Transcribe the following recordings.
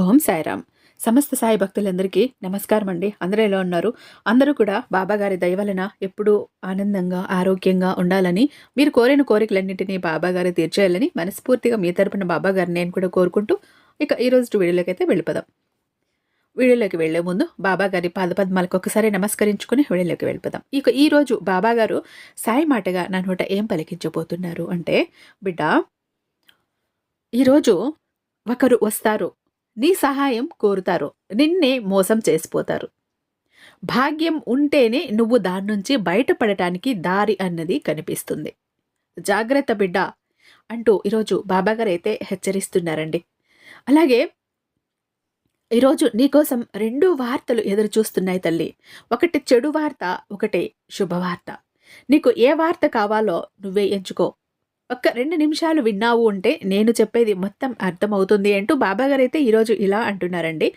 ఓం సాయిరామ్. సమస్త సాయి భక్తులందరికీ నమస్కారం అండి అందరూ ఎలా ఉన్నారు? అందరూ కూడా బాబాగారి దయవలన ఎప్పుడూ ఆనందంగా ఆరోగ్యంగా ఉండాలని మీరు కోరిన కోరికలన్నింటినీ బాబాగారు తీర్చేయాలని మనస్ఫూర్తిగా మీ తరపున బాబాగారిని నేను కూడా కోరుకుంటూ ఇక ఈరోజు రోజు వీడియోలోకి అయితే వెళ్ళిపోదాం. వీడియోలోకి వెళ్ళే ముందు బాబాగారి పాదపద్మాలకు ఒకసారి నమస్కరించుకుని వీడియోలోకి వెళ్ళిపోదాం. ఇక ఈరోజు బాబాగారు సాయి మాటగా నా నోట ఏం పలికించబోతున్నారు అంటే బిడ్డ ఈరోజు ఒకరు వస్తారు. నీ సహాయం కోరుతారు. నిన్నే మోసం చేసిపోతారు. భాగ్యం ఉంటేనే నువ్వు దాని నుంచి బయటపడటానికి దారి అన్నది కనిపిస్తుంది. జాగ్రత్త బిడ్డ అంటూ ఈరోజు బాబాగారు అయితే హెచ్చరిస్తున్నారండి. అలాగే ఈరోజు నీకోసం రెండు వార్తలు ఎదురు చూస్తున్నాయి తల్లి. ఒకటి చెడు వార్త ఒకటి శుభవార్త. నీకు ఏ వార్త కావాలో నువ్వే ఎంచుకో. ఒక్క రెండు నిమిషాలు విన్నావు అంటే నేను చెప్పేది మొత్తం అర్థమవుతుంది అంటూ బాబాగారు అయితే ఈరోజు ఇలా అంటున్నారండి.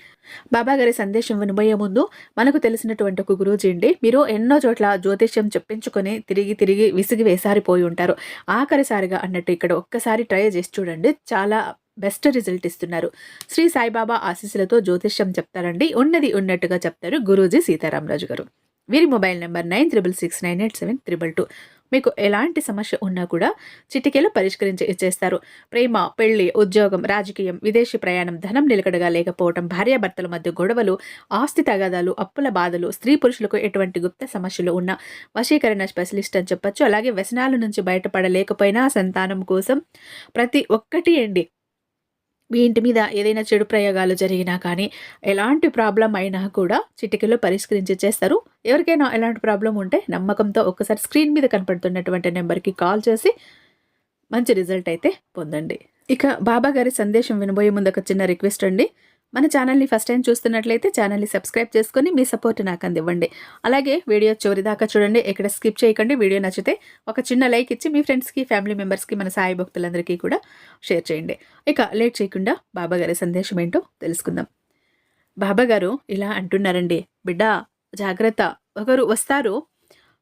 బాబాగారి సందేశం వినబోయే ముందు మనకు తెలిసినటువంటి ఒక గురూజీ అండి. మీరు ఎన్నో చోట్ల జ్యోతిష్యం చెప్పించుకొని తిరిగి తిరిగి విసిగి వేసారిపోయి ఉంటారు. ఆఖరిసారిగా అన్నట్టు ఇక్కడ ఒక్కసారి ట్రై చేసి చూడండి. చాలా బెస్ట్ రిజల్ట్ ఇస్తున్నారు. శ్రీ సాయిబాబా ఆశీస్సులతో జ్యోతిష్యం చెప్తారండి. ఉన్నది ఉన్నట్టుగా చెప్తారు గురూజీ సీతారామరాజు గారు. వీరి mobile number nine triple six nine eight seven triple two. మీకు ఎలాంటి సమస్య ఉన్నా కూడా చిటికెలో పరిష్కరించి ఇచ్చేస్తారు. ప్రేమ పెళ్ళి ఉద్యోగం రాజకీయం విదేశీ ప్రయాణం ధనం నిలకడగా లేకపోవడం భార్యాభర్తల మధ్య గొడవలు ఆస్తి తగాదాలు అప్పుల బాధలు స్త్రీ పురుషులకు ఎటువంటి గుప్త సమస్యలు ఉన్న వశీకరణ స్పెషలిస్ట్ అని చెప్పొచ్చు. అలాగే వ్యసనాల నుంచి బయటపడలేకపోయినా సంతానం కోసం ప్రతి ఒక్కటి అండి మీ ఇంటి మీద ఏదైనా చెడు ప్రయోగాలు జరిగినా కానీ ఎలాంటి ప్రాబ్లం అయినా కూడా చిటికలో పరిష్కరించి చేస్తారు. ఎవరికైనా ఎలాంటి ప్రాబ్లం ఉంటే నమ్మకంతో ఒక్కసారి స్క్రీన్ మీద కనపడుతున్నటువంటి నెంబర్కి కాల్ చేసి మంచి రిజల్ట్ అయితే పొందండి. ఇక బాబా గారి సందేశం వినబోయే ముందు ఒక చిన్న రిక్వెస్ట్ అండి. మన ఛానల్ని ఫస్ట్ టైం చూస్తున్నట్లయితే ఛానల్ని సబ్స్క్రైబ్ చేసుకొని మీ సపోర్ట్ నాకు అందివ్వండి అలాగే వీడియో చివరి దాకా చూడండి ఎక్కడ స్కిప్ చేయకండి. వీడియో నచ్చితే ఒక చిన్న లైక్ ఇచ్చి మీ ఫ్రెండ్స్కి ఫ్యామిలీ మెంబర్స్కి మన సాయి భక్తులందరికీ కూడా షేర్ చేయండి. ఇక లేట్ చేయకుండా బాబాగారి సందేశం ఏంటో తెలుసుకుందాం. బాబాగారు ఇలా అంటున్నారండి బిడ్డ జాగ్రత్త. ఒకరు వస్తారు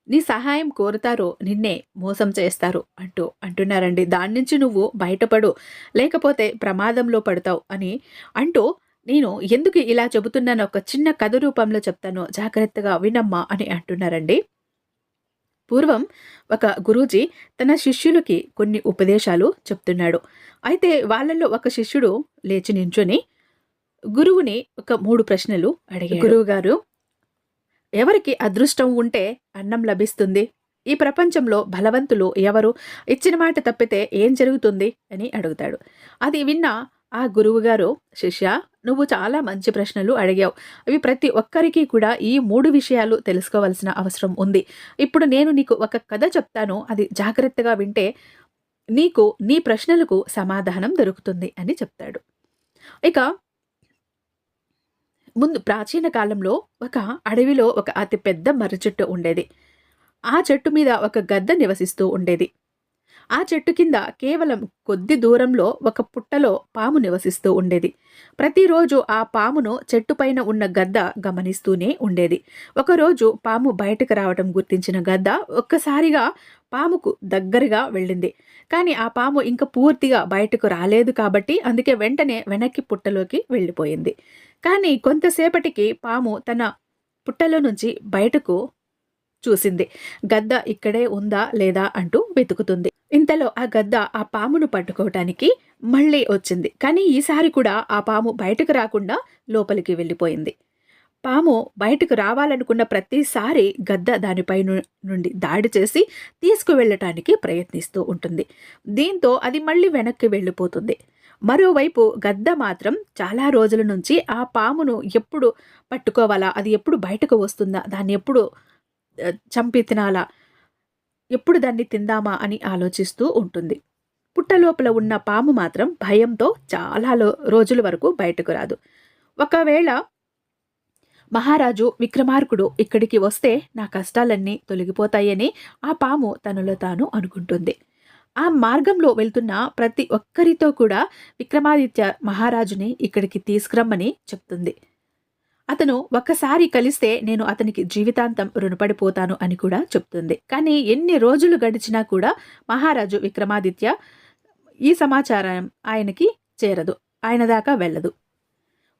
నీ సహాయం కోరుతారో నిన్నే మోసం చేస్తారు అంటూ అంటున్నారండి. దాని నుంచి నువ్వు బయటపడు లేకపోతే ప్రమాదంలో పడతావు అని అంటూ నేను ఎందుకు ఇలా చెబుతున్నాను? ఒక చిన్న కథ రూపంలో చెప్తాను. జాగ్రత్తగా వినమ్మా అని అంటున్నారండి. పూర్వం ఒక గురూజీ తన శిష్యులకి కొన్ని ఉపదేశాలు చెప్తున్నాడు. అయితే వాళ్ళల్లో ఒక శిష్యుడు లేచి నించుని గురువుని ఒక మూడు ప్రశ్నలు అడిగాడు. గురువు గారు ఎవరికి అదృష్టం ఉంటే అన్నం లభిస్తుంది? ఈ ప్రపంచంలో బలవంతులు ఎవరు? ఇచ్చిన మాట తప్పితే ఏం జరుగుతుంది? అని అడుగుతాడు. అది విన్న ఆ గురువుగారు శిష్య నువ్వు చాలా మంచి ప్రశ్నలు అడిగావు. అవి ప్రతి ఒక్కరికి కూడా ఈ మూడు విషయాలు తెలుసుకోవాల్సిన అవసరం ఉంది. ఇప్పుడు నేను నీకు ఒక కథ చెప్తాను. అది జాగ్రత్తగా వింటే నీకు నీ ప్రశ్నలకు సమాధానం దొరుకుతుంది అని చెప్తాడు. ఇక ముందు ప్రాచీన కాలంలో ఒక అడవిలో ఒక అతి పెద్ద మర్రి చెట్టు ఉండేది. ఆ చెట్టు మీద ఒక గద్ద నివసిస్తూ ఉండేది. ఆ చెట్టు కింద కేవలం కొద్ది దూరంలో ఒక పుట్టలో పాము నివసిస్తూ ఉండేది. ప్రతిరోజు ఆ పామును చెట్టుపైన ఉన్న గద్ద గమనిస్తూనే ఉండేది. ఒకరోజు పాము బయటకు రావటం గుర్తించిన గద్ద ఒక్కసారిగా పాముకు దగ్గరగా వెళ్ళింది. కానీ ఆ పాము ఇంకా పూర్తిగా బయటకు రాలేదు కాబట్టి అందుకే వెంటనే వెనక్కి పుట్టలోకి వెళ్ళిపోయింది. కానీ కొంతసేపటికి పాము తన పుట్టలో నుంచి బయటకు చూసింది. గద్ద ఇక్కడే ఉందా లేదా అంటూ వెతుకుతుంది. ఇంతలో ఆ గద్ద ఆ పామును పట్టుకోవటానికి మళ్ళీ వచ్చింది. కానీ ఈసారి కూడా ఆ పాము బయటకు రాకుండా లోపలికి వెళ్ళిపోయింది. పాము బయటకు రావాలనుకున్న ప్రతిసారి గద్ద దానిపై నుండి దాడి చేసి తీసుకువెళ్ళటానికి ప్రయత్నిస్తూ ఉంటుంది. దీంతో అది మళ్ళీ వెనక్కి వెళ్ళిపోతుంది. మరోవైపు గద్ద మాత్రం చాలా రోజుల నుంచి ఆ పామును ఎప్పుడు పట్టుకోవాలా అది ఎప్పుడు బయటకు వస్తుందా దాన్ని ఎప్పుడు చంపి తినాలా? ఎప్పుడు దాన్ని తిందామా అని ఆలోచిస్తూ ఉంటుంది. పుట్టలోపల ఉన్న పాము మాత్రం భయంతో చాలా రోజుల వరకు బయటకు రాదు. ఒకవేళ మహారాజు విక్రమార్కుడు ఇక్కడికి వస్తే నా కష్టాలన్నీ తొలగిపోతాయని ఆ పాము తనలో తాను అనుకుంటుంది. ఆ మార్గంలో వెళ్తున్న ప్రతి ఒక్కరితో కూడా విక్రమాదిత్య మహారాజుని ఇక్కడికి తీసుకురమ్మని చెప్తుంది. అతను ఒక్కసారి కలిస్తే నేను అతనికి జీవితాంతం రుణపడిపోతాను అని కూడా చెప్తుంది. కానీ ఎన్ని రోజులు గడిచినా కూడా మహారాజు విక్రమాదిత్య ఈ సమాచారం ఆయనకి చేరదు. ఆయన దాకా వెళ్ళదు.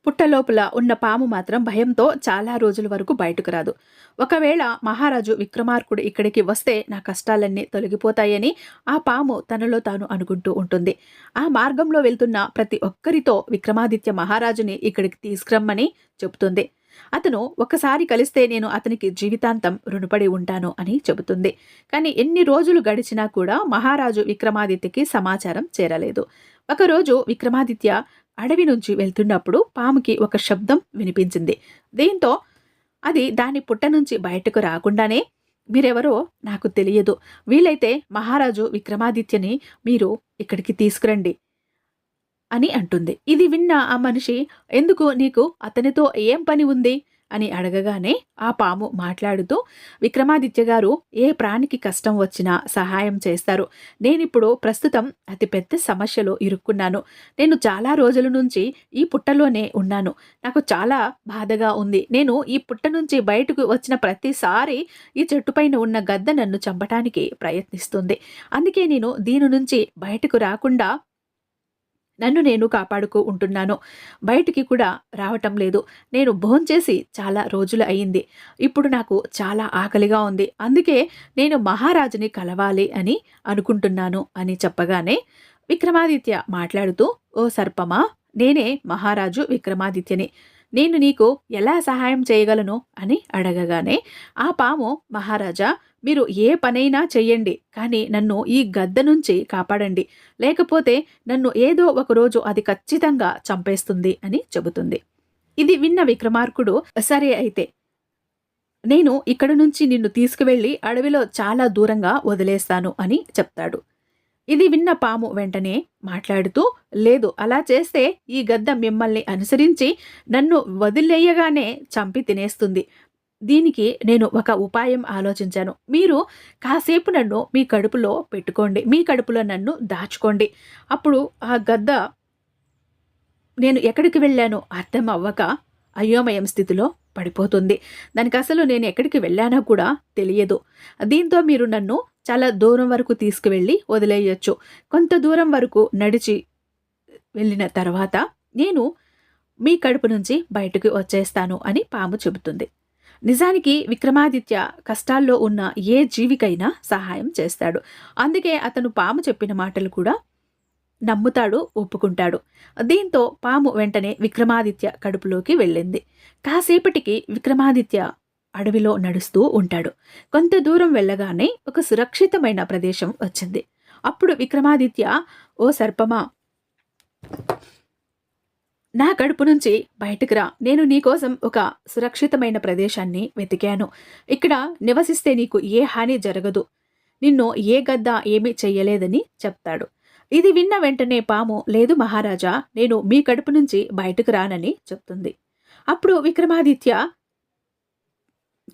పుట్టలోపల ఉన్న పాము మాత్రం భయంతో చాలా రోజుల వరకు బయటకు రాదు. ఒకవేళ మహారాజు విక్రమార్కుడు ఇక్కడికి వస్తే నా కష్టాలన్నీ తొలగిపోతాయని ఆ పాము తనలో తాను అనుకుంటూ ఉంటుంది. ఆ మార్గంలో వెళ్తున్న ప్రతి ఒక్కరితో విక్రమాదిత్య మహారాజుని ఇక్కడికి తీసుకురమ్మని చెబుతుంది. అతను ఒకసారి కలిస్తే నేను అతనికి జీవితాంతం రుణపడి ఉంటాను అని చెబుతుంది. కానీ ఎన్ని రోజులు గడిచినా కూడా మహారాజు విక్రమాదిత్యకి సమాచారం చేరలేదు. ఒకరోజు విక్రమాదిత్య అడవి నుంచి వెళ్తున్నప్పుడు పాముకి ఒక శబ్దం వినిపించింది. దీంతో? అది దాని పుట్ట నుంచి బయటకు రాకుండానే మీరెవరో నాకు తెలియదు. వీలైతే మహారాజు విక్రమాదిత్యని మీరు ఇక్కడికి తీసుకురండి అని అంటుంది. ఇది విన్న ఆ మనిషి ఎందుకు నీకు అతనితో ఏం పని ఉంది? అని అడగగానే ఆ పాము మాట్లాడుతూ విక్రమాదిత్య గారు ఏ ప్రాణికి కష్టం వచ్చినా సహాయం చేస్తారు. నేనిప్పుడు ప్రస్తుతం అతిపెద్ద సమస్యలో ఇరుక్కున్నాను. నేను చాలా రోజుల నుంచి ఈ పుట్టలోనే ఉన్నాను. నాకు చాలా బాధగా ఉంది. నేను ఈ పుట్ట నుంచి బయటకు వచ్చిన ప్రతిసారి ఈ చెట్టుపైన ఉన్న గద్ద నన్ను చంపటానికి ప్రయత్నిస్తుంది. అందుకే నేను దీని నుంచి బయటకు రాకుండా నన్ను నేను కాపాడుకో ఉంటున్నాను. బయటికి కూడా రావటం లేదు. నేను భోంచేసి చాలా రోజులు అయింది ఇప్పుడు నాకు చాలా ఆకలిగా ఉంది. అందుకే నేను మహారాజుని కలవాలి అని అనుకుంటున్నాను అని చెప్పగానే విక్రమాదిత్య మాట్లాడుతూ ఓ సర్పమా నేనే మహారాజు విక్రమాదిత్యని. నేను నీకు ఎలా సహాయం చేయగలను? అని అడగగానే ఆ పాము మహారాజా మీరు ఏ పనైనా చెయ్యండి కానీ నన్ను ఈ గద్ద నుంచి కాపాడండి. లేకపోతే నన్ను ఏదో ఒకరోజు అది ఖచ్చితంగా చంపేస్తుంది అని చెబుతుంది. ఇది విన్న విక్రమార్కుడు సరే అయితే. నేను ఇక్కడ నుంచి నిన్ను తీసుకువెళ్ళి అడవిలో చాలా దూరంగా వదిలేస్తాను అని చెప్తాడు. ఇది విన్న పాము వెంటనే మాట్లాడుతూ లేదు అలా చేస్తే ఈ గద్ద మిమ్మల్ని అనుసరించి నన్ను వదిలేయగానే చంపి తినేస్తుంది. దీనికి నేను ఒక ఉపాయం ఆలోచించాను. మీరు కాసేపు నన్ను మీ కడుపులో పెట్టుకోండి. మీ కడుపులో నన్ను దాచుకోండి. అప్పుడు ఆ గద్ద నేను ఎక్కడికి వెళ్ళానో అర్థం అవ్వక అయోమయం స్థితిలో పడిపోతుంది. దానికి అసలు నేను ఎక్కడికి వెళ్ళానో కూడా తెలియదు. దీంతో మీరు నన్ను చాలా దూరం వరకు తీసుకువెళ్ళి వదిలేయచ్చు. కొంత దూరం వరకు నడిచి వెళ్ళిన తర్వాత నేను మీ కడుపు నుంచి బయటకు వచ్చేస్తాను అని పాము చెబుతుంది. నిజానికి విక్రమాదిత్య కష్టాల్లో ఉన్న ఏ జీవికైనా సహాయం చేస్తాడు. అందుకే అతను పాము చెప్పిన మాటలు కూడా నమ్ముతాడు ఒప్పుకుంటాడు. దీంతో పాము వెంటనే విక్రమాదిత్య కడుపులోకి వెళ్ళింది. కాసేపటికి విక్రమాదిత్య అడవిలో నడుస్తూ ఉంటాడు. కొంత దూరం వెళ్ళగానే ఒక సురక్షితమైన ప్రదేశం వచ్చింది. అప్పుడు విక్రమాదిత్య ఓ సర్పమా నా కడుపు నుంచి బయటకు రా. నేను నీకోసం ఒక సురక్షితమైన ప్రదేశాన్ని వెతికాను. ఇక్కడ నివసిస్తే నీకు ఏ హాని జరగదు. నిన్ను ఏ గద్ద ఏమీ చెయ్యలేదని చెప్తాడు. ఇది విన్న వెంటనే పాము లేదు మహారాజా నేను మీ కడుపు నుంచి బయటకు రానని చెప్తుంది. అప్పుడు విక్రమాదిత్య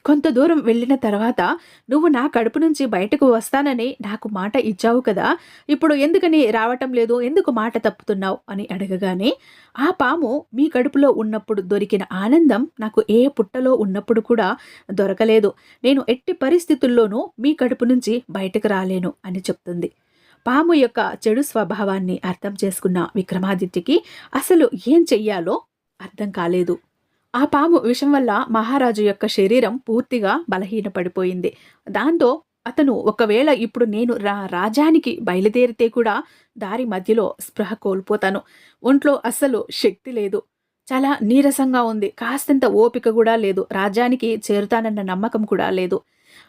కొంత దూరం వెళ్ళిన తర్వాత నువ్వు నా కడుపు నుంచి బయటకు వస్తానని నాకు మాట ఇచ్చావు కదా ఇప్పుడు ఎందుకని రావటం లేదు? ఎందుకు మాట తప్పుతున్నావు? అని అడగగానే ఆ పాము మీ కడుపులో ఉన్నప్పుడు దొరికిన ఆనందం నాకు ఏ పుట్టలో ఉన్నప్పుడు కూడా దొరకలేదు. నేను ఎట్టి పరిస్థితుల్లోనూ మీ కడుపు నుంచి బయటకు రాలేను అని చెప్తుంది. పాము యొక్క చెడు స్వభావాన్ని అర్థం చేసుకున్న విక్రమాదిత్యకి అసలు ఏం చెయ్యాలో అర్థం కాలేదు. ఆ పాము విషం వల్ల మహారాజు యొక్క శరీరం పూర్తిగా బలహీనపడిపోయింది. దాంతో అతను ఒకవేళ ఇప్పుడు నేను రా రాజానికి బయలుదేరితే కూడా దారి మధ్యలో స్పృహ కోల్పోతాను. ఒంట్లో అస్సలు శక్తి లేదు. చాలా నీరసంగా ఉంది. కాస్తంత ఓపిక కూడా లేదు. రాజ్యానికి చేరుతానన్న నమ్మకం కూడా లేదు.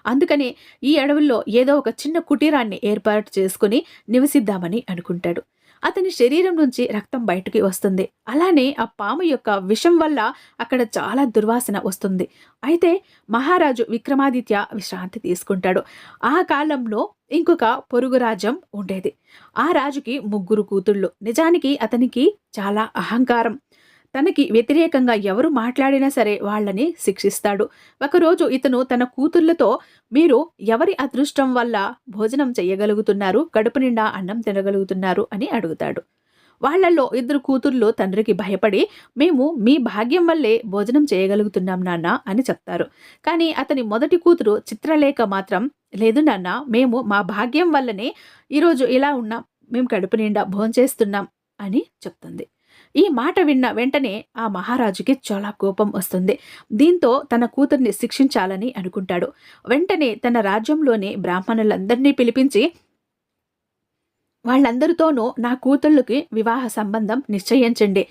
అందుకని ఈ అడవుల్లో ఏదో ఒక చిన్న కుటీరాన్ని ఏర్పాటు చేసుకుని నివసిద్దామని అనుకుంటాడు. అతని శరీరం నుంచి రక్తం బయటకి వస్తుంది. అలానే ఆ పాము యొక్క విషం వల్ల అక్కడ చాలా దుర్వాసన వస్తుంది. అయితే మహారాజు విక్రమాదిత్య విశ్రాంతి తీసుకుంటాడు. ఆ కాలంలో ఇంకొక పొరుగు రాజ్యం ఉండేది. ఆ రాజుకి ముగ్గురు కూతుళ్ళు. నిజానికి అతనికి చాలా అహంకారం. తనకి వ్యతిరేకంగా ఎవరు మాట్లాడినా సరే వాళ్ళని శిక్షిస్తాడు. ఒకరోజు ఇతను తన కూతుళ్ళతో మీరు ఎవరి అదృష్టం వల్ల భోజనం చేయగలుగుతున్నారు కడుపు నిండా అన్నం తినగలుగుతున్నారు? అని అడుగుతాడు. వాళ్ళలో ఇద్దరు కూతుర్లు తండ్రికి భయపడి మేము మీ భాగ్యం వల్లే భోజనం చేయగలుగుతున్నాం నాన్న అని చెప్తారు. కానీ అతని మొదటి కూతురు చిత్రలేఖ మాత్రం లేదు నాన్న మేము మా భాగ్యం వల్లనే ఈరోజు ఇలా ఉన్నాం. మేము కడుపు నిండా భోంచేస్తున్నాం అని చెప్తుంది. ఈ మాట విన్న వెంటనే ఆ మహారాజుకి చాలా కోపం వస్తుంది. దీంతో తన కూతుర్ని శిక్షించాలని అనుకుంటాడు. వెంటనే తన రాజ్యంలోని బ్రాహ్మణులందరినీ పిలిపించి వాళ్ళందరితోనూ నా కూతుళ్ళకి వివాహ సంబంధం నిశ్చయించండి.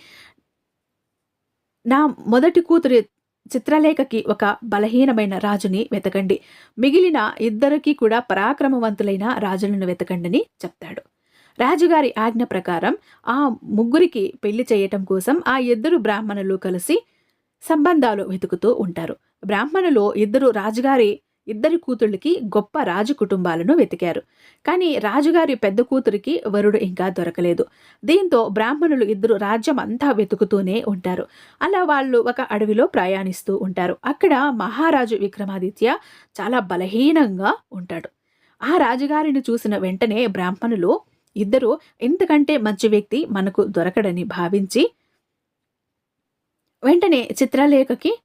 నా మొదటి కూతురి చిత్రలేఖకి ఒక బలహీనమైన రాజుని వెతకండి. మిగిలిన ఇద్దరికీ కూడా పరాక్రమవంతులైన రాజులను వెతకండిని చెప్తాడు. రాజుగారి ఆజ్ఞ ప్రకారం ఆ ముగ్గురికి పెళ్ళి చేయటం కోసం ఆ ఇద్దరు బ్రాహ్మణులు కలిసి సంబంధాలు వెతుకుతూ ఉంటారు. బ్రాహ్మణులు ఇద్దరు రాజుగారి ఇద్దరి కూతుళ్ళకి గొప్ప రాజు కుటుంబాలను వెతికారు. కానీ రాజుగారి పెద్ద కూతురికి వరుడు ఇంకా దొరకలేదు. దీంతో బ్రాహ్మణులు ఇద్దరు రాజ్యం అంతా వెతుకుతూనే ఉంటారు. అలా వాళ్ళు ఒక అడవిలో ప్రయాణిస్తూ ఉంటారు. అక్కడ మహారాజు విక్రమాదిత్య చాలా బలహీనంగా ఉంటాడు. ఆ రాజుగారిని చూసిన వెంటనే బ్రాహ్మణులు ఇద్దరు ఇంతకంటే మంచి వ్యక్తి మనకు దొరకడని భావించి వెంటనే చిత్రలేఖకి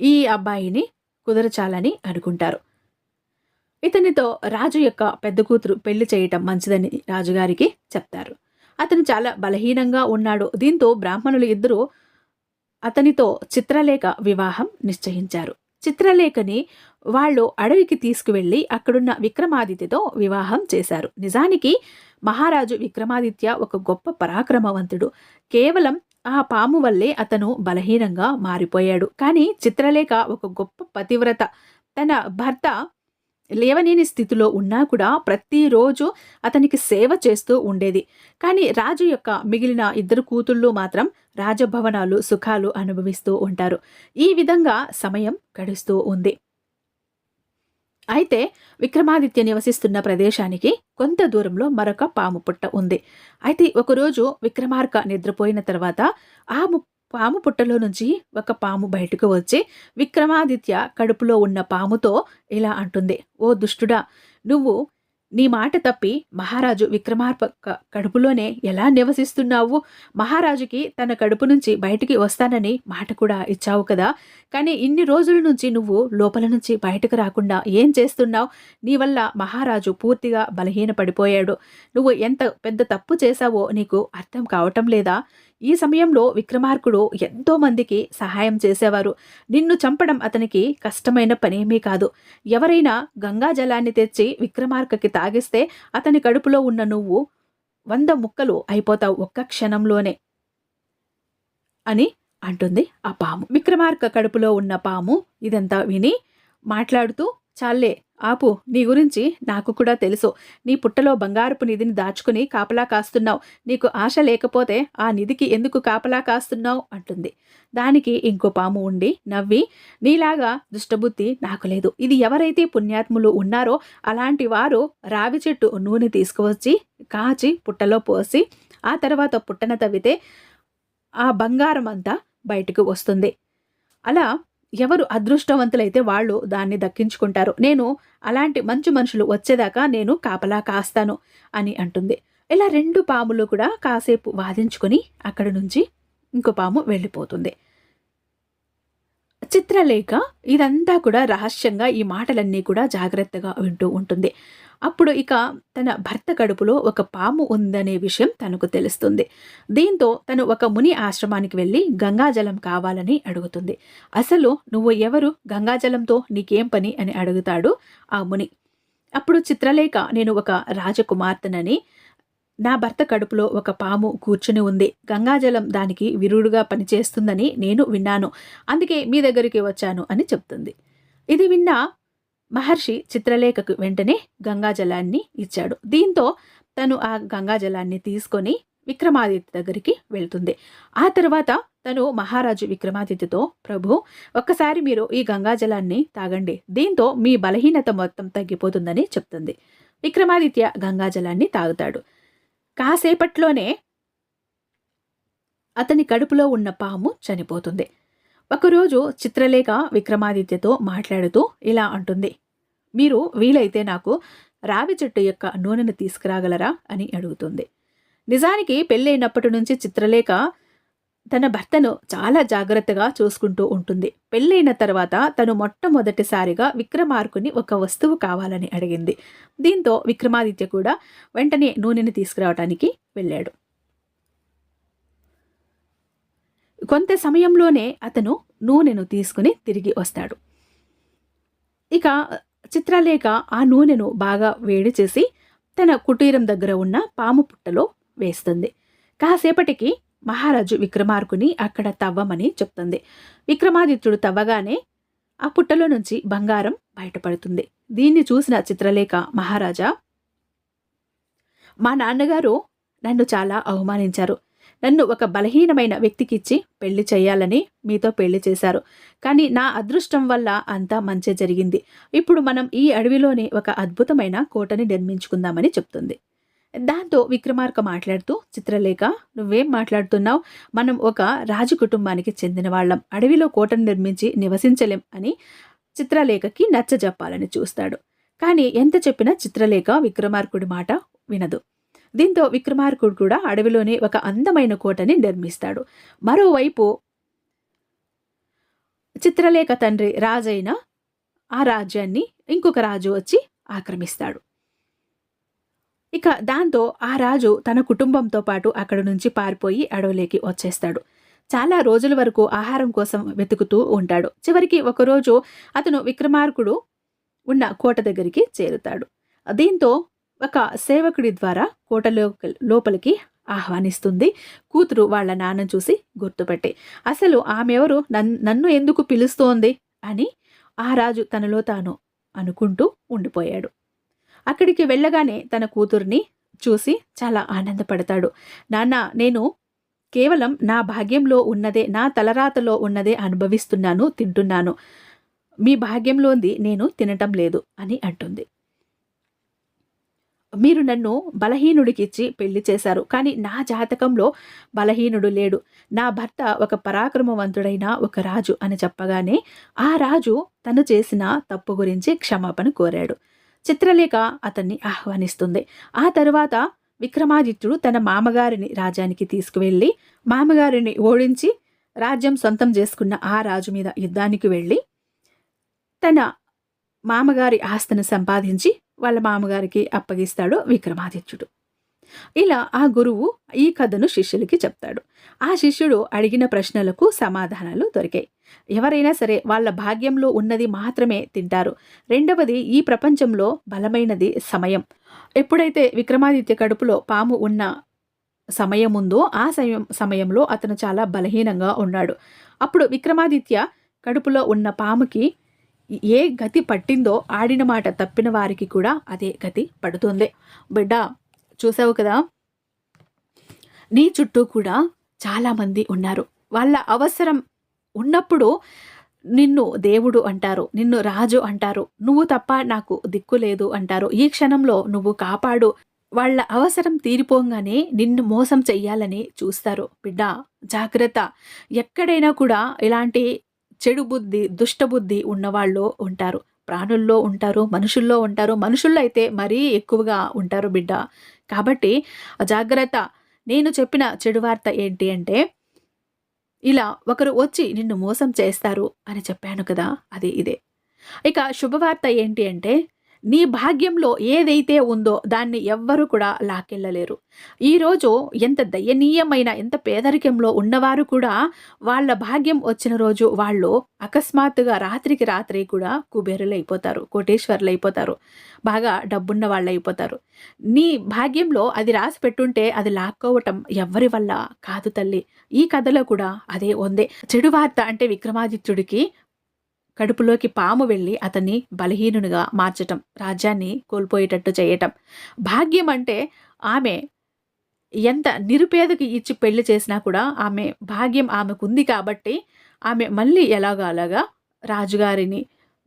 ఈ అబ్బాయిని కుదరచాలని అనుకుంటారు. ఇతనితో రాజు యొక్క పెద్ద కూతురు పెళ్ళి చేయటం మంచిదని రాజుగారికి చెప్తారు. అతను చాలా బలహీనంగా ఉన్నాడు. దీంతో బ్రాహ్మణులు ఇద్దరు అతనితో చిత్రలేఖ వివాహం నిశ్చయించారు. చిత్రలేఖని వాళ్ళు అడవికి తీసుకువెళ్ళి అక్కడున్న విక్రమాదిత్యతో వివాహం చేశారు. నిజానికి మహారాజు విక్రమాదిత్య ఒక గొప్ప పరాక్రమవంతుడు. కేవలం ఆ పాము వల్లే అతను బలహీనంగా మారిపోయాడు. కానీ చిత్రలేఖ ఒక గొప్ప పతివ్రత. తన భర్త లేవనేని స్థితిలో ఉన్నా కూడా ప్రతిరోజు అతనికి సేవ చేస్తూ ఉండేది. కానీ రాజు యొక్క మిగిలిన ఇద్దరు కూతుళ్ళు మాత్రం రాజభవనాలు సుఖాలు అనుభవిస్తూ ఉంటారు. ఈ విధంగా సమయం గడుస్తూ ఉంది. అయితే విక్రమాదిత్య నివసిస్తున్న ప్రదేశానికి కొంత దూరంలో మరొక పాము పుట్ట ఉంది. అయితే ఒకరోజు విక్రమార్క నిద్రపోయిన తర్వాత ఆ పాము పుట్టలో నుంచి ఒక పాము బయటకు వచ్చి విక్రమాదిత్య కడుపులో ఉన్న పాముతో ఇలా అంటుంది ఓ దుష్టుడా నువ్వు నీ మాట తప్పి మహారాజు విక్రమార్ప కడుపులోనే ఎలా నివసిస్తున్నావు? మహారాజుకి తన కడుపు నుంచి బయటికి వస్తానని మాట కూడా ఇచ్చావు కదా. కానీ ఇన్ని రోజుల నుంచి నువ్వు లోపల నుంచి బయటకు రాకుండా ఏం చేస్తున్నావు? నీ వల్ల మహారాజు పూర్తిగా బలహీన పడిపోయాడు నువ్వు ఎంత పెద్ద తప్పు చేశావో నీకు అర్థం కావటం లేదా? ఈ సమయంలో విక్రమార్కుడు ఎంతో మందికి సహాయం చేసేవారు. నిన్ను చంపడం అతనికి కష్టమైన పనేమీ కాదు. ఎవరైనా గంగా జలాన్ని తెచ్చి విక్రమార్కకి తాగిస్తే అతని కడుపులో ఉన్న నువ్వు వంద ముక్కలు అయిపోతావు ఒక్క క్షణంలోనే అని అంటుంది ఆ పాము. విక్రమార్క కడుపులో ఉన్న పాము ఇదంతా విని మాట్లాడుతూ చాలే ఆపు నీ గురించి నాకు కూడా తెలుసు. నీ పుట్టలో బంగారపు నిధిని దాచుకుని కాపలా కాస్తున్నావు. నీకు ఆశ లేకపోతే ఆ నిధికి ఎందుకు కాపలా కాస్తున్నావు? అంటుంది. దానికి ఇంకో పాము ఉండి నవ్వి నీలాగా దుష్టబుద్ధి నాకు లేదు. ఇది ఎవరైతే పుణ్యాత్ములు ఉన్నారో అలాంటి వారు రావి చెట్టు నూనె తీసుకువచ్చి కాచి పుట్టలో పోసి ఆ తర్వాత పుట్టన తవ్వితే ఆ బంగారం అంతా బయటకు వస్తుంది. అలా ఎవరు అదృష్టవంతులైతే వాళ్ళు దాన్ని దక్కించుకుంటారు. నేను అలాంటి మంచి మనుషులు వచ్చేదాకా నేను కాపలా కాస్తాను అని అంటుంది. ఇలా రెండు పాములు కూడా కాసేపు వాదించుకొని అక్కడి నుంచి ఇంకో పాము వెళ్ళిపోతుంది. చిత్రలేఖ ఇదంతా కూడా రహస్యంగా ఈ మాటలన్నీ కూడా జాగ్రత్తగా వింటూ ఉంటుంది. అప్పుడు ఇక తన భర్త కడుపులో ఒక పాము ఉందనే విషయం తనకు తెలుస్తుంది. దీంతో తను ఒక ముని ఆశ్రమానికి వెళ్ళి గంగాజలం కావాలని అడుగుతుంది. అసలు నువ్వు ఎవరు? గంగాజలంతో నీకేం పని? అని అడుగుతాడు ఆ ముని. అప్పుడు చిత్రలేఖ నేను ఒక రాజకుమార్తెనని నా భర్త కడుపులో ఒక పాము కూర్చుని ఉంది. గంగాజలం దానికి విరుడుగా పనిచేస్తుందని నేను విన్నాను. అందుకే మీ దగ్గరికి వచ్చాను అని చెప్తుంది. ఇది విన్న మహర్షి చిత్రలేఖకు వెంటనే గంగాజలాన్ని ఇచ్చాడు. దీంతో తను ఆ గంగాజలాన్ని తీసుకొని విక్రమాదిత్య దగ్గరికి వెళ్తుంది. ఆ తర్వాత తను మహారాజు విక్రమాదిత్యతో ప్రభు ఒక్కసారి మీరు ఈ గంగాజలాన్ని తాగండి. దీంతో మీ బలహీనత మొత్తం తగ్గిపోతుందని చెప్తుంది. విక్రమాదిత్య గంగాజలాన్ని తాగుతాడు. కాసేపట్లోనే అతని కడుపులో ఉన్న పాము చనిపోతుంది. ఒకరోజు చిత్రలేఖ విక్రమాదిత్యతో మాట్లాడుతూ ఇలా అంటుంది. మీరు వీలైతే నాకు రావి చెట్టు యొక్క నూనెను తీసుకురాగలరా అని అడుగుతుంది. నిజానికి పెళ్ళైనప్పటి నుంచి చిత్రలేఖ తన భర్తను చాలా జాగ్రత్తగా చూసుకుంటూ ఉంటుంది. పెళ్ళైన తర్వాత తను మొట్టమొదటిసారిగా విక్రమార్కుని ఒక వస్తువు కావాలని అడిగింది. దీంతో విక్రమాదిత్య కూడా వెంటనే నూనెని తీసుకురావటానికి వెళ్ళాడు. కొంత సమయంలోనే అతను నూనెను తీసుకుని తిరిగి వస్తాడు. ఇక చిత్రలేఖ ఆ నూనెను బాగా వేడి చేసి తన కుటీరం దగ్గర ఉన్న పాము పుట్టలో వేస్తుంది. కాసేపటికి మహారాజు విక్రమార్కుని అక్కడ తవ్వమని చెప్తుంది. విక్రమాదిత్యుడు తవ్వగానే ఆ పుట్టలో నుంచి బంగారం బయటపడుతుంది. దీన్ని చూసిన చిత్రలేఖ మహారాజా మా నాన్నగారు నన్ను చాలా అవమానించారు. నన్ను ఒక బలహీనమైన వ్యక్తికిచ్చి పెళ్ళి చేయాలని మీతో పెళ్ళి చేశారు. కానీ నా అదృష్టం వల్ల అంతా మంచి జరిగింది. ఇప్పుడు మనం ఈ అడవిలోనే ఒక అద్భుతమైన కోటని నిర్మించుకుందామని చెప్తుంది. దాంతో విక్రమార్క మాట్లాడుతూ చిత్రలేఖ నువ్వేం మాట్లాడుతున్నావు? మనం ఒక రాజు కుటుంబానికి చెందిన వాళ్ళం. అడవిలో కోటను నిర్మించి నివసించలేం అని చిత్రలేఖకి నచ్చజెప్పాలని చూస్తాడు. కానీ ఎంత చెప్పినా చిత్రలేఖ విక్రమార్కుడి మాట వినదు. దీంతో విక్రమార్కుడు కూడా అడవిలోనే ఒక అందమైన కోటని నిర్మిస్తాడు. మరోవైపు చిత్రలేఖ తండ్రి రాజైన ఆ రాజ్యాన్ని ఇంకొక రాజు వచ్చి ఆక్రమిస్తాడు. ఇక దాంతో ఆ రాజు తన కుటుంబంతో పాటు అక్కడి నుంచి పారిపోయి అడవిలోకి వచ్చేస్తాడు. చాలా రోజుల వరకు ఆహారం కోసం వెతుకుతూ ఉంటాడు. చివరికి ఒకరోజు అతను విక్రమార్కుడు ఉన్న కోట దగ్గరికి చేరుతాడు. దీంతో ఒక సేవకుడి ద్వారా కోటలో లోపలికి ఆహ్వానిస్తుంది. కూతురు వాళ్ళ నాన్న చూసి గుర్తుపెట్టి. అసలు ఆమె ఎవరు నన్ను ఎందుకు పిలుస్తోంది? అని ఆ రాజు తనలో తాను అనుకుంటూ ఉండిపోయాడు. అక్కడికి వెళ్ళగానే తన కూతుర్ని చూసి చాలా ఆనందపడతాడు. నాన్న నేను కేవలం నా భాగ్యంలో ఉన్నదే నా తలరాతలో ఉన్నదే అనుభవిస్తున్నాను తింటున్నాను. మీ భాగ్యంలోంది నేను తినటం లేదు అని అంటుంది. మీరు నన్ను బలహీనుడికిచ్చి పెళ్ళి చేశారు కానీ నా జాతకంలో బలహీనుడు లేడు. నా భర్త ఒక పరాక్రమవంతుడైన ఒక రాజు అని చెప్పగానే ఆ రాజు తను చేసిన తప్పు గురించి క్షమాపణ కోరాడు. చిత్రలేఖ అతన్ని ఆహ్వానిస్తుంది. ఆ తరువాత విక్రమాదిత్యుడు తన మామగారిని రాజ్యానికి తీసుకువెళ్ళి మామగారిని ఓడించి రాజ్యం సొంతం చేసుకున్న ఆ రాజు మీద యుద్ధానికి వెళ్ళి తన మామగారి ఆస్తిని సంపాదించి వాళ్ళ మామగారికి అప్పగిస్తాడు విక్రమాదిత్యుడు. ఇలా ఆ గురువు ఈ కథను శిష్యులకి చెప్తాడు. ఆ శిష్యుడు అడిగిన ప్రశ్నలకు సమాధానాలు దొరికాయి. ఎవరైనా సరే వాళ్ళ భాగ్యంలో ఉన్నది మాత్రమే తింటారు. రెండవది ఈ ప్రపంచంలో బలమైనది సమయం. ఎప్పుడైతే విక్రమాదిత్య కడుపులో పాము ఉన్న సమయం ఉందో ఆ సమయం సమయంలో అతను చాలా బలహీనంగా ఉన్నాడు. అప్పుడు విక్రమాదిత్య కడుపులో ఉన్న పాముకి ఏ గతి పట్టిందో ఆడిన మాట తప్పిన వారికి కూడా అదే గతి పడుతుంది. బిడ్డ చూసావు కదా? నీ చుట్టూ కూడా చాలామంది ఉన్నారు. వాళ్ళ అవసరం ఉన్నప్పుడు నిన్ను దేవుడు అంటారు నిన్ను రాజు అంటారు నువ్వు తప్ప నాకు దిక్కు లేదు అంటారు. ఈ క్షణంలో నువ్వు కాపాడు. వాళ్ళ అవసరం తీరిపోగానే నిన్ను మోసం చెయ్యాలని చూస్తారు. బిడ్డ జాగ్రత్త. ఎక్కడైనా కూడా ఇలాంటి చెడు బుద్ధి దుష్టబుద్ధి ఉన్నవాళ్ళు ఉంటారు. ప్రాణుల్లో ఉంటారు మనుషుల్లో ఉంటారు. మనుషుల్లో అయితే మరీ ఎక్కువగా ఉంటారు బిడ్డ. కాబట్టి జాగ్రత్త. నేను చెప్పిన చెడు వార్త ఏంటి అంటే ఇలా ఒకరు వచ్చి నిన్ను మోసం చేస్తారు అని చెప్పాను కదా అది ఇదే. ఇక శుభవార్త ఏంటి అంటే నీ భాగ్యంలో ఏదైతే ఉందో దాన్ని ఎవ్వరూ కూడా లాకెళ్ళలేరు ఈరోజు ఎంత దయనీయమైన ఎంత పేదరికంలో ఉన్నవారు కూడా వాళ్ళ భాగ్యం వచ్చిన రోజు వాళ్ళు అకస్మాత్తుగా రాత్రికి రాత్రి కూడా కుబేరులు అయిపోతారు కోటేశ్వర్లు అయిపోతారు బాగా డబ్బున్న వాళ్ళు అయిపోతారు నీ భాగ్యంలో అది రాసి పెట్టుంటే అది లాక్కోవటం ఎవరి వల్ల కాదు తల్లి. ఈ కథలో కూడా అదే ఉందే. చెడు వార్త అంటే విక్రమాదిత్యుడికి కడుపులోకి పాము వెళ్ళి అతన్ని బలహీనునిగా మార్చటం రాజ్యాన్ని కోల్పోయేటట్టు చేయటం. భాగ్యం అంటే ఆమె ఎంత నిరుపేదకి ఇచ్చి పెళ్ళి చేసినా కూడా ఆమె భాగ్యం ఆమెకుంది కాబట్టి ఆమె మళ్ళీ ఎలాగో అలాగా రాజుగారిని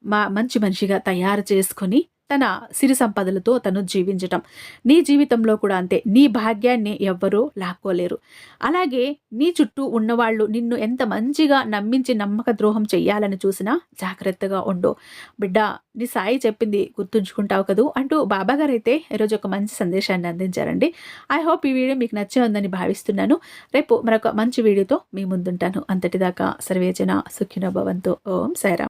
మా మంచి మనిషిగా తయారు చేసుకొని తన సిరి సంపదలతో తను జీవించటం. నీ జీవితంలో కూడా అంతే. నీ భాగ్యాన్ని ఎవ్వరూ లాక్కోలేరు. అలాగే నీ చుట్టూ ఉన్నవాళ్ళు నిన్ను ఎంత మంచిగా నమ్మించి నమ్మక ద్రోహం చెయ్యాలని చూసినా జాగ్రత్తగా ఉండు. బిడ్డ నీ సాయి చెప్పింది గుర్తుంచుకుంటావు కదూ? అంటూ బాబాగారు అయితే ఈరోజు ఒక మంచి సందేశాన్ని అందించారండి. ఐ హోప్ ఈ వీడియో మీకు నచ్చే ఉందని భావిస్తున్నాను. రేపు మరొక మంచి వీడియోతో మీ ముందుంటాను. అంతటిదాకా సర్వేజన సుఖినో భవంతో. ఓం సాయిరామ్.